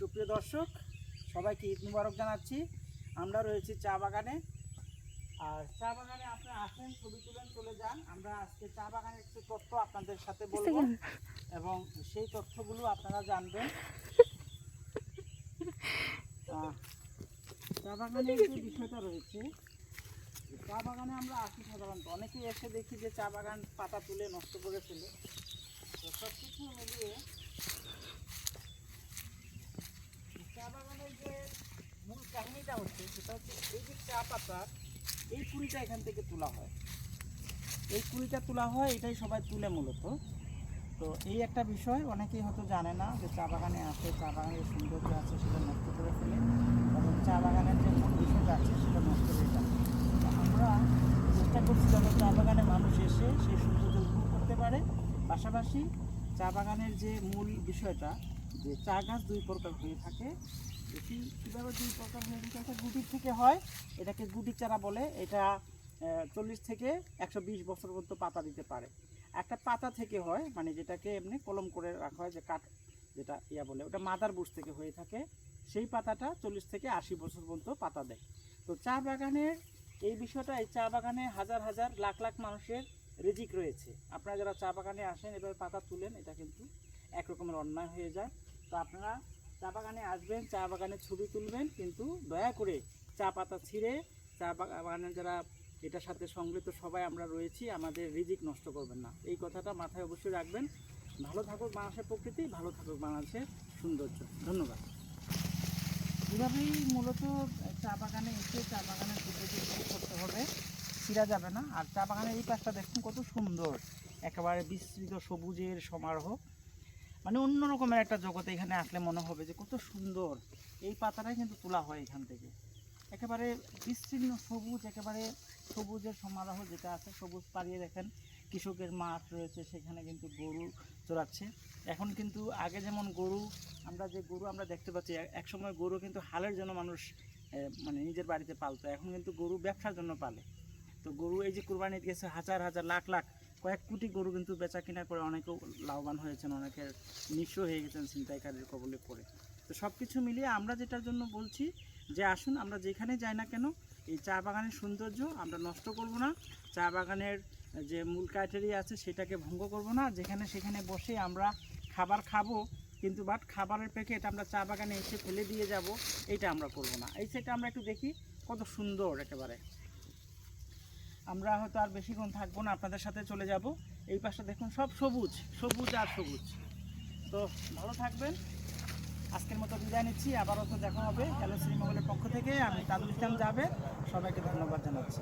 সুপ্রিয় দর্শক সবাইকে ঈদ মুবারক জানাচ্ছি। আমরা রয়েছি চা বাগানে। আর চা বাগানে আপনি আসেন ছবি তুলেন চলে যান। আমরা আজকে চা বাগানের কিছু তথ্য আপনাদের সাথে বলব এবং সেই তথ্যগুলো আপনারা জানবেন। চা বাগানের যে বিষয়টা রয়েছে চা বাগানে আমরা আসি সাধারণত। অনেকেই এসে দেখি যে চা বাগান পাতা তুলে নষ্ট করে ফেলে। তো সব কিছু মিলিয়ে চা বাগানের যে মূল কাহিনীটা এই যে চা পাতা এই কুড়িটা এখান থেকে তোলা হয়। এই কুড়িটা তোলা হয়, এটাই সবাই তুলে মূলত। তো এই একটা বিষয়, অনেকেই হয়তো জানে না যে চা বাগানে আসে চা বাগানের সৌন্দর্য আছে, সেটা নষ্ট করে ফেলে। এবং চা বাগানের যে মূল বিষয়টা আছে, সেটা নষ্ট হয়ে যায়। আমরা চেষ্টা করছি যেন চা বাগানে মানুষ এসে সেই সৌন্দর্য উপভোগ করতে পারে। পাশাপাশি চা বাগানের যে মূল বিষয়টা, যে চা গাছ দুই প্রকার হয়ে থাকে। এটি গুটির থেকে হয়, এটাকে গুটি চারা বলে। এটা চল্লিশ থেকে একশো বিশ বছর পর্যন্ত পাতা দিতে পারে। একটা পাতা থেকে হয় মানে যেটাকে এমনি কলম করে রাখা হয়, যে কাঠ যেটা ইয়া বলে, ওটা মাদার বুশ থেকে হয়ে থাকে। সেই পাতাটা চল্লিশ থেকে আশি বছর পর্যন্ত পাতা দেয়। তো চা বাগানের, এই বিষয়টা, এই চা বাগানে হাজার হাজার, লাখ লাখ মানুষের রিজিক রয়েছে। আপনারা যারা চা বাগানে আসেন এবার পাতা তুলেন, এটা কিন্তু এক রকমের অন্যায় হয়ে যায়। তো আপনারা চা বাগানে আসবেন, চা বাগানে ছবি তুলবেন, কিন্তু দয়া করে চা পাতা ছিঁড়ে, চা বাগানে যারা এটার সাথে সংগৃহীত সবাই আমরা রয়েছি, আমাদের রিজিক নষ্ট করবেন না। এই কথাটা মাথায় অবশ্যই রাখবেন। ভালো থাকুক বাংলাদেশের প্রকৃতি, ভালো থাকুক বাংলাদেশের সৌন্দর্য। ধন্যবাদ। এভাবেই মূলত চা বাগানে এসে চা বাগানের করতে হবে, ছিঁড়া যাবে না। আর চা বাগানের এই পাশটা দেখুন কত সুন্দর। একেবারে বিস্তৃত সবুজের সমারোহ। মানে অন্য রকমের একটা জগতে এখানে আসলে মনে হবে যে কত সুন্দর। এই পাতাটাই কিন্তু তোলা হয় এখান থেকে। একেবারে বিস্তীর্ণ সবুজ, একেবারে সবুজের সমারোহ যেটা আছে, সবুজ পাড়িয়ে দেখেন, কৃষকের মাঠ রয়েছে, সেখানে কিন্তু গরু চড়াচ্ছে। এখন কিন্তু আগে যেমন গরু, আমরা যে গরু আমরা দেখতে পাচ্ছি এক- একসময় গরু কিন্তু হালের জন্য মানুষ মানে নিজের বাড়িতে পালতো। এখন কিন্তু গরু ব্যবসার জন্য পালে। তো গরু এই যে কুরবানি গেছে হাজার হাজার, লাখ লাখ কয়েক কোটি গরু কিন্তু বেচা কিনা করে অনেকেও লাভবান হয়েছেন, অনেকের নিঃস্ব হয়ে গেছেন ছিনতাইকারীর কবলে পড়ে। তো সব কিছু মিলিয়ে আমরা যেটার জন্য বলছি যে আসুন আমরা যেখানে যাই না কেন, এই চা বাগানের সৌন্দর্য আমরা নষ্ট করব না, চা বাগানের যে মূল ক্রাইটেরিয়া আছে সেটাকে ভঙ্গ করব না, যেখানে সেখানে বসে আমরা খাবার খাব, কিন্তু বাট খাবারের প্যাকেট আমরা চা বাগানে এসে ফেলে দিয়ে যাব, এটা আমরা করব না। এই সেটা আমরা একটু দেখি কত সুন্দর একেবারে। আমরা হয়তো আর বেশিক্ষণ থাকব না, আপনাদের সাথে চলে যাব। এই পাশটা দেখুন সব সবুজ সবুজ আর সবুজ। তো ভালো থাকবেন। আজকের মতো বিদায় নিচ্ছি। আবারও তো দেখা হবে হ্যালো শ্রীমঙ্গলের পক্ষ থেকে। আমি তাদুল ইসলাম যাবে সবাইকে ধন্যবাদ জানাচ্ছি।